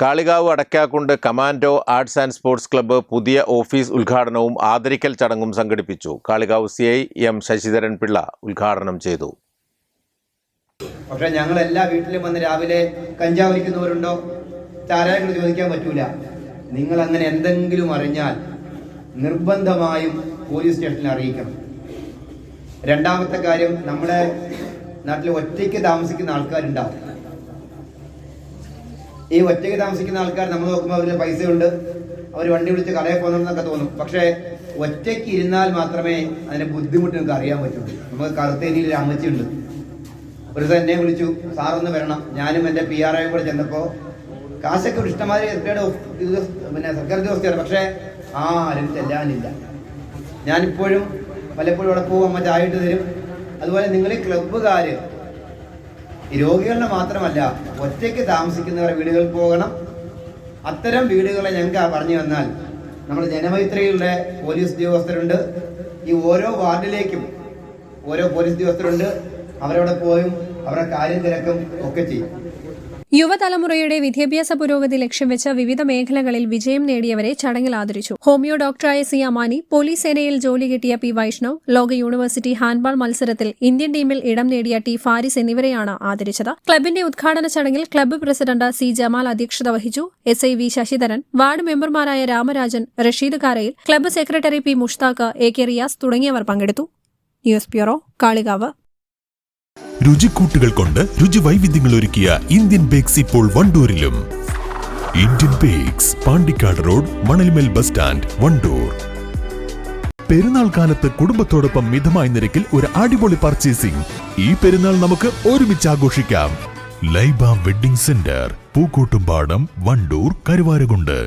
Kalikavu Adakkakundu commando arts and sports club പുതിയ office ഉദ്ഘാടനവും ആദരിക്കൽ ചടങ്ങും സംഘടിപ്പിച്ചു. Kalikavu C I M Sasidharan Pillai ഉദ്ഘാടനം ചെയ്തു. പക്ഷേ ഞങ്ങൾ എല്ലാ വീട്ടിലും വന്ന് രാവിലെ കഞ്ചാവ് വലിക്കുന്നവരുണ്ടോ ചാരായങ്ങൾ ചോദിക്കാൻ പറ്റൂല. നിങ്ങൾ അങ്ങനെ എന്തെങ്കിലും അറിഞ്ഞാൽ നിർബന്ധമായും പോലീസ് സ്റ്റേഷനിൽ അറിയിക്കണം. രണ്ടാമത്തെ കാര്യം നമ്മുടെ നാട്ടിൽ ഒറ്റയ്ക്ക് താമസിക്കുന്ന ആൾക്കാരുണ്ടാവും. ഈ ഒറ്റയ്ക്ക് താമസിക്കുന്ന ആൾക്കാർ നമ്മൾ നോക്കുമ്പോൾ അവരുടെ പൈസയുണ്ട്. അവർ വണ്ടി വിളിച്ച് കടയിൽ പോകുന്നതെന്നൊക്കെ തോന്നും. പക്ഷേ ഒറ്റയ്ക്ക് ഇരുന്നാൽ മാത്രമേ അതിന്റെ ബുദ്ധിമുട്ട് നിങ്ങൾക്ക് അറിയാൻ പറ്റുള്ളൂ. നമുക്ക് കറുത്തേരിയിൽ ഒരു അമ്മച്ചിയുണ്ട്. ഒരു ദിവസം എന്നെ വിളിച്ചു സാറൊന്ന് വരണം. ഞാനും എന്റെ പി ആർ ഐ കൂടെ ചെന്നപ്പോൾ കാശൊക്കെ ഇഷ്ടമാതിരി ഉദ്യോഗ- പിന്നെ സർക്കാർ ഉദ്യോഗസ്ഥയാണ് പക്ഷേ ആരും ചെല്ലാനില്ല. ഞാനിപ്പോഴും പലപ്പോഴും അവിടെ പോകും അമ്മ ചായ ഇട്ട് തരും. അതുപോലെ നിങ്ങൾ ക്ലബ്ബുകാർ രോഗികളുടെ മാത്രമല്ല ഒറ്റയ്ക്ക് താമസിക്കുന്നവരുടെ വീടുകളിൽ പോകണം. അത്തരം വീടുകളെ ഞങ്ങൾക്ക് പറഞ്ഞു വന്നാൽ നമ്മൾ ജനമൈത്രിയുടെ പോലീസ് ഉദ്യോഗസ്ഥരുണ്ട്. ഈ ഓരോ വാർഡിലേക്കും ഓരോ പോലീസ് ഉദ്യോഗസ്ഥരുണ്ട്. അവരവിടെ പോയും അവരുടെ കാര്യം തിരക്കും ഒക്കെ ചെയ്യും. യുവതലമുറയുടെ വിദ്യാഭ്യാസ പുരോഗതി ലക്ഷ്യം വെച്ച് വിവിധ മേഖലകളിൽ വിജയം നേടിയവരെ ചടങ്ങിൽ ആദരിച്ചു. ഹോമിയോ ഡോക്ടറായ സി അമാനി പോലീസ് സേനയിൽ ജോലി കിട്ടിയ പി വൈഷ്ണവ് ലോക യൂണിവേഴ്സിറ്റി ഹാൻഡ്ബോൾ മത്സരത്തിൽ ഇന്ത്യൻ ടീമിൽ ഇടം നേടിയ ടി ഫാരിസ് എന്നിവരെയാണ് ആദരിച്ചത്. ക്ലബിന്റെ ഉദ്ഘാടന ചടങ്ങിൽ ക്ലബ്ബ് പ്രസിഡന്റ് സി ജമാൽ അധ്യക്ഷത വഹിച്ചു. S I V Sasidharan ward മെമ്പർമാരായ Ramarajan Rasheed Karayil club secretary P Mushtaq A K Riyas തുടങ്ങിയവർ പങ്കെടുത്തു. News bureau Kalikavu. രുചിക്കൂട്ടുകൾ കൊണ്ട് രുചി വൈവിധ്യങ്ങൾ ഒരുക്കിയ ഇന്ത്യൻ ബേക്സ് ഇപ്പോൾ വണ്ടൂരിലും. Indian bakes Pandikkad road Manalmel bus stand Wandoor. Perunnal കാലത്ത് കുടുംബത്തോടൊപ്പം മിതമായ നിരക്കിൽ ഒരു അടിപൊളി പർച്ചേസിംഗ്. ഈ പെരുന്നാൾ നമുക്ക് ഒരുമിച്ച് ആഘോഷിക്കാം. Laiba wedding centre Pookkottumpadam Wandoor Karuvarakundu.